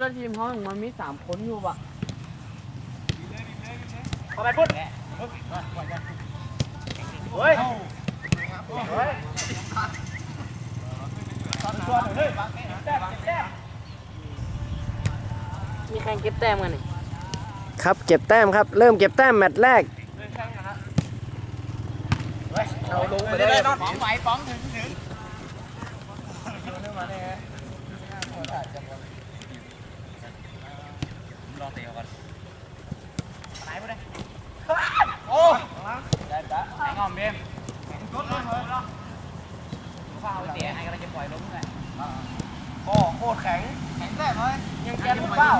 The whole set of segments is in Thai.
แล้วทีมเขามันมีสามคนอยู่ปะเข้าไปพุทธเฮ้ย เฮ้ยตัวหนึ่งเฮ้ยแต้มแต้มมีแข่งเก็บแต้มกันนี่ครับเก็บแต้มครับ เริ่มเก็บแต้มแมตช์แรกเราลงไปได้ป้องไหวป้องถึงถึง รอเตะก่อนไหนไปเลยโอ้ได้ปะไหนงอมเบมรถเลยเหรอข้าวเตะไอ้กำลังจะปล่อยล้มเลยโอ้โคตรแข็ง แข็งแท้เลยยังแกนเปล่า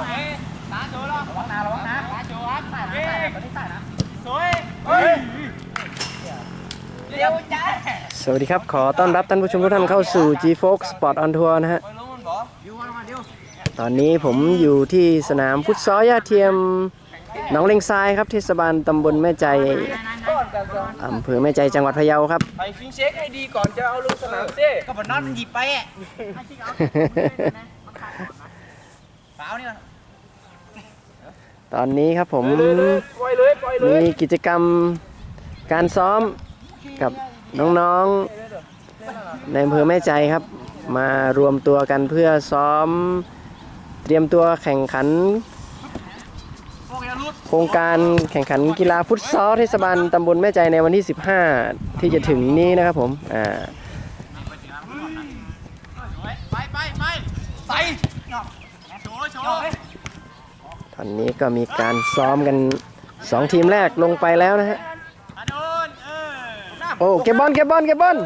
ตาโจแล้วระวังนะระวังนะตาโจครับใต้นะใต้นะตอนนี้ใต้นะสวยเฮ้ยเดี๋ยวจ้าสวัสดีครับ ขอต้อนรับท่านผู้ชมทุกท่านเข้าสู่ G Fox Sport on Tour นะฮะ ปล่อยล้มมันบ่อยู่วันมาเดียวตอนนี้ผมอยู่ที่สนามฟุตซอลย่าเทียมหนองเลงทรายครับเทศบาลตำบลแม่ใจอำเภอแม่ใจจังหวัดพะเยาครับไปฟิงเช็คให้ดีก่อนจะเอาลงสนามซิก็บนนอนมันหยิบไปอะเปล่านี่นะตอนนี้ครับผมปล่อยเลยปล่อยเลยมีกิจกรรมการซ้อมกับน้องๆในอำเภอแม่ใจครับ มารวมตัวกันเพื่อซ้อม เตรียมตัวแข่งขัน โครงการแข่งขันกีฬาฟุตซอลเทศบาลตำบลแม่ใจในวันที่ 15 ที่จะถึงนี้นะครับผมอ่าไปไปไปใส่โชว์โชว์ตอนนี้ก็มีการซ้อมกัน 2 ทีมแรกลงไปแล้วนะฮะโอ้เก็บบอลเก็บบอลเก็บบอล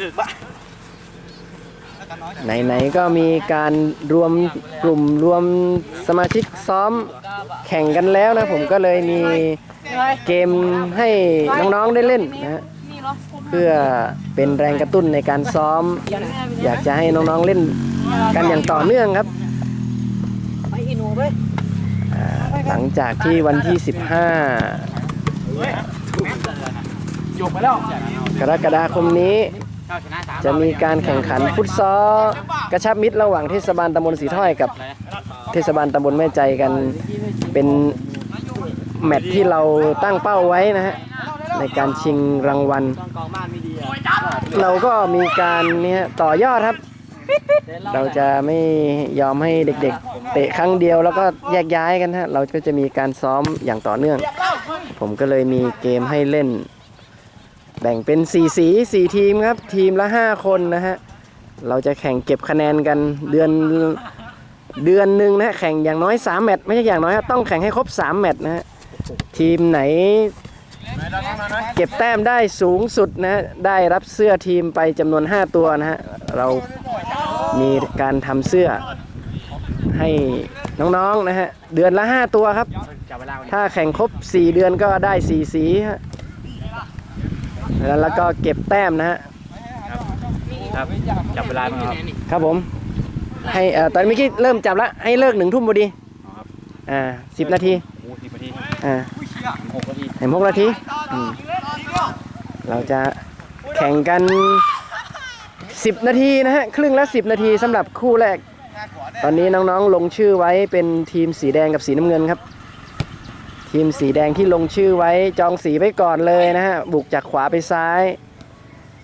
กิดปะไหนๆก็มีการรวมกลุ่มรวมสมาชิกซ้อมแข่งกันแล้วนะ ผมก็เลยมีเกมให้น้องๆได้เล่นนะฮะเพื่อเป็นแรงกระตุ้นในการซ้อม อยากจะให้น้องๆเล่นกันอย่างต่อเนื่องครับไปอีหนูไปอ่าหลังจากที่วันที่ 15จบไปแล้วกรกฎาคมนี้เจ้าชนะสามจะมีการแข่งขันฟุตซอลกระชับมิตรระหว่างเทศบาลตำบลสีถ้อยกับ เทศบาลตำบลแม่ใจกันเป็นแมตช์ที่เราตั้งเป้าไว้นะฮะในการชิงรางวัลตอนกองบ้านไม่ดีอะเราก็มีการเนี่ยต่อยอดครับ เราจะไม่ยอมให้เด็กๆ เตะครั้งเดียวแล้วก็แยกย้ายกันฮะเราก็จะมีการซ้อมอย่างต่อเนื่อง ผมก็เลยมีเกมให้เล่น แบ่งเป็น 4 สี 4 ทีมครับ ทีมละ 5 คนนะฮะ เราจะแข่งเก็บคะแนนกันเดือนเดือนหนึ่งนะฮะแข่งอย่างน้อย 3 แมตช์ไม่ใช่อย่างน้อยครับต้องแข่งให้ครบ 3 แมตช์นะฮะ ทีมไหนเก็บแต้มได้สูงสุดนะ ได้รับเสื้อทีมไปจำนวน 5 ตัวนะฮะ เรามีการทำเสื้อให้น้องๆนะฮะ เดือนละ 5 ตัวครับ ถ้าแข่งครบ 4 เดือนก็ได้ 4 สีฮะ แล้วก็เก็บแต้มนะฮะครับจับเวลามาครับครับผม ให้เอ่อตอนเมื่อกี้เริ่มจับแล้วให้เลิกหนึ่งทุ่มพอดีอ่าสิบนาทีโอ้สิบนาทีอ่าหกนาทีเห็นหกนาทีอืมเราจะแข่งกัน 10 นาทีนะฮะครึ่งละ 10 นาทีสำหรับคู่แรก ตอนนี้น้องๆลงชื่อไว้เป็นทีมสีแดงกับสีน้ำเงินครับ ทีมสีแดงที่ลงชื่อไว้จองสีไว้ก่อนเลยนะฮะ บุกจากขวาไปซ้าย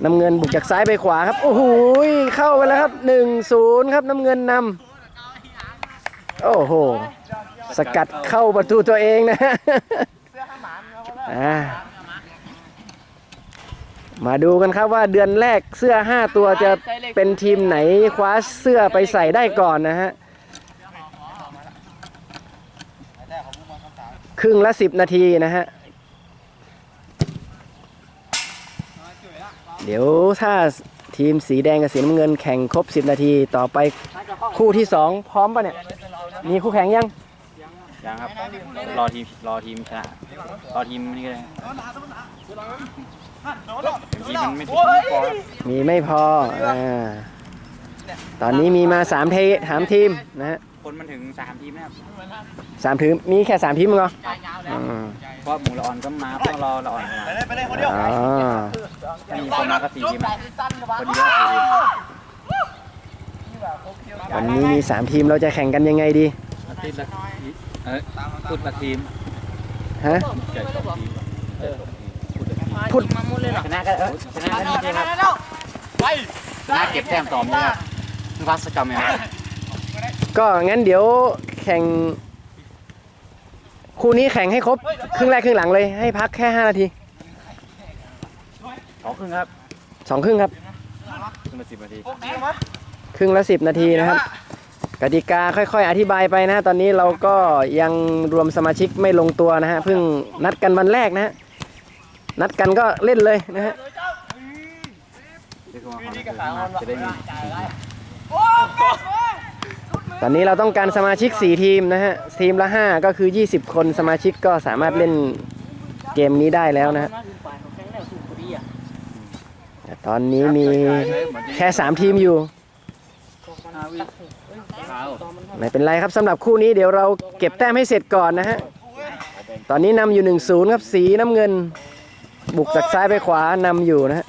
น้ำเงินบุกจากซ้ายไปขวาครับโอ้โหเข้าไปแล้วครับ 1-0 ครับน้ำเงินนำโอ้โหสกัดเข้าประตูตัวเองนะมาดูกันครับว่าเดือนแรกเสื้อ 5 ตัวจะเป็นทีมไหนคว้าเสื้อไปใส่ได้ก่อนนะฮะ ครึ่งละ10นาทีนะฮะ เดี๋ยวถ้าทีมสีแดงกับสีน้ำเงินแข่งครบ 10 นาทีต่อไปคู่ที่ 2 พร้อมปะเนี่ย มีคู่แข่งยัง ยังครับ รอทีมรอทีมชนะ รอทีมนี่ก็ได้ทีมมันไม่ถึงพอครับมีไม่พอ อ่า ตอนนี้มีมา3เทถามทีมนะฮะ คนมันถึงสามทีมนะครับสามทีมมีแค่สามทีมมั้งเหรอใจยาวแล้วอืมเพราะหมูละอ่อนก็มาต้องรอละอ่อนมาอ๋อมีคนมาก็สี่ทีมสั้นกับคนเดียวสี่ทีมวันนี้มีสามทีมเราจะแข่งกันยังไงดีอาทิตย์ละเออพุธละทีมฮะเจ็ดสองทีมพูดมาหมดเลยเหรอชนะก็เออชนะก็นี่ใช่ครับชนะเก็บแต้มต่อมเลยครับวัสกรรมเนี่ยครับ ก็งั้นเดี๋ยวแข่ง คู่นี้แข่งให้ครบ ครึ่งแรกครึ่งหลังเลยให้พักแค่ 5 นาทีสองครึ่งครับสองครึ่งครับ ครึ่งละสิบนาทีครึ่งละ 10 นาทีนะครับ กติกาค่อยๆ อธิบายไปนะตอนนี้เราก็ยังรวมสมาชิกไม่ลงตัวนะฮะเพิ่งนัดกันวันแรกนะฮะนัดกันก็เล่นเลยนะฮะเรียกว่าความจะได้มี ตอนนี้เราต้องการสมาชิก 4 ทีมนะฮะ ทีมละ 5 ก็คือ 20 คนสมาชิกก็สามารถเล่นเกมนี้ได้แล้วนะฮะแต่ตอนนี้มีแค่ 3 ทีมอยู่ ไม่เป็นไรครับสำหรับคู่นี้เดี๋ยวเราเก็บแต้มให้เสร็จก่อนนะฮะ ตอนนี้นำอยู่ 1-0 ครับสีน้ำเงิน บุกจากซ้ายไปขวานำอยู่นะฮะ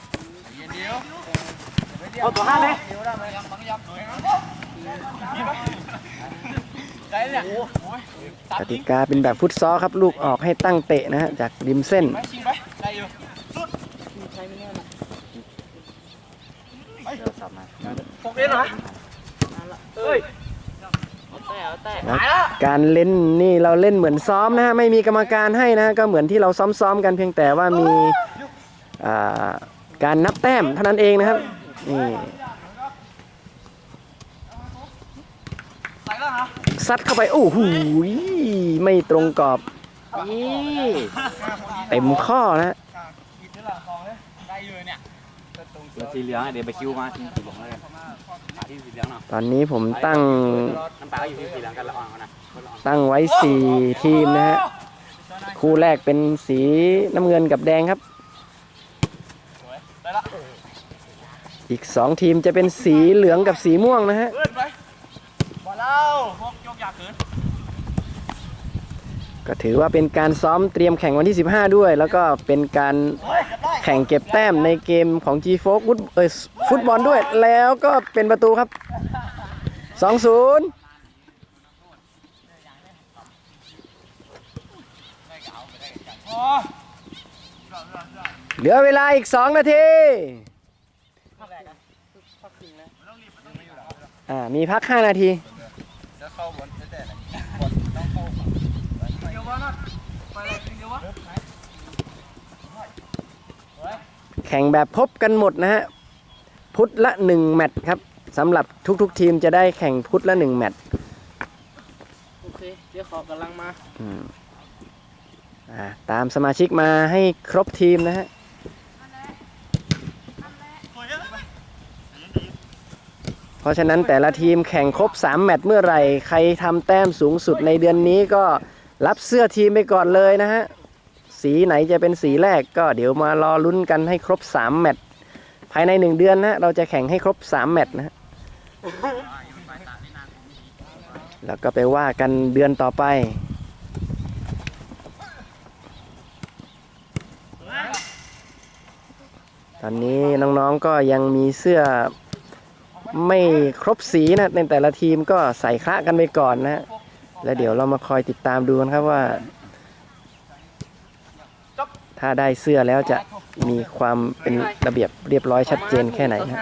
เอาตัวห้าเลย กติกาเป็นแบบฟุตซอลครับ ลูกออกให้ตั้งเตะนะฮะจากริมเส้นเดี๋ยวสับมาเอาแต่เอาแต่การเล่นนี่เราเล่นเหมือนซ้อมนะฮะไม่มีกรรมการให้นะฮะก็เหมือนที่เราซ้อมๆกันเพียงแต่ว่ามีอ่าการนับแต้มเท่านั้นเองนะครับนี่ ซัดเข้าไป โอ้โหไม่ตรงกรอบเต็มข้อนะฮะแล้วสีเหลืองอะเดี๋ยวไปคิวมาทีมสีเหลืองแล้วกันหาทีมสีเหลืองเนาะตอนนี้ผมตั้งน้ำปลาก็อยู่ทีมสีเหลืองกันละอ่อนกันนะคนละอ่อนตั้งไว้4ทีมนะฮะคู่แรกเป็นสีน้ำเงินกับแดงครับ อีก2ทีมจะเป็นสีเหลืองกับสีม่วงนะฮะ ก็ถือว่าเป็นการซ้อมเตรียมแข่งวันที่ 15 ด้วย แล้วก็เป็นการแข่งเก็บแต้มในเกมของ G4 ฟุตเอ่อฟุตบอลด้วย แล้วก็เป็นประตูครับ 2-0เหลือเวลาอีก 2 นาที อ่า มีพัก 5 นาที แข่งแบบพบกันหมดนะฮะ พุธละ1แมตช์ครับสำหรับทุกๆ ทีมจะได้แข่งพุธละ1แมตช์โอเค เดี๋ยวขอกำลังมาอืมอ่าตามสมาชิกมาให้ครบทีมนะฮะ เพราะฉะนั้นแต่ละทีมแข่งครบ 3 แมตช์เมื่อไหร่ ใครทำแต้มสูงสุดในเดือนนี้ก็รับเสื้อทีมไปก่อนเลยนะฮะ สีไหนจะเป็นสีแรกก็เดี๋ยวมารอลุ้นกันให้ครบ 3 แมตช์ภายใน 1 เดือนนะเราจะแข่งให้ครบ 3 แมตช์นะฮะแล้วก็ไปว่ากันเดือนต่อไปตอนนี้น้องๆก็ยังมีเสื้อ ไม่ครบสีนะในแต่ละทีมก็ใส่คละกันไปก่อนนะแล้วเดี๋ยวเรามาคอยติดตามดูนะครับว่า ถ้าได้เสื้อแล้วจะมีความเป็นระเบียบเรียบร้อยชัดเจนแค่ไหนนะ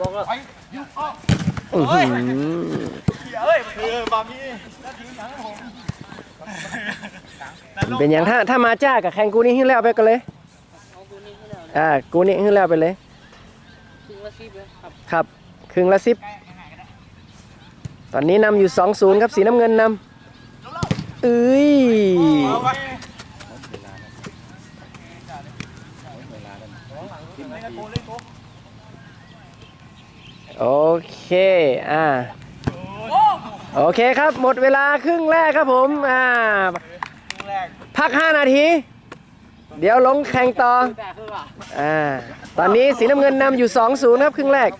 บอกแล้วอื้อหือเป็นอย่างถ้าถ้ามาจ้ากับแข่งกูนี่ให้แล้วไปกันเลย อ่า กูนี่ให้แล้วไปเลย ถึงละสิบเลยครับครับครึ่งละสิบตอนนี้นำอยู่ 2-0 ครับสีน้ำเงินนำเอ้ยโอเคอ่าโอเคครับ หมดเวลาครึ่งแรกครับผมอ่าพัก 5 นาที เดี๋ยวลงแข่งต่ออ่าอ่าตอนนี้สีน้ำเงินนำอยู่ 2-0 ครับครึ่งแรก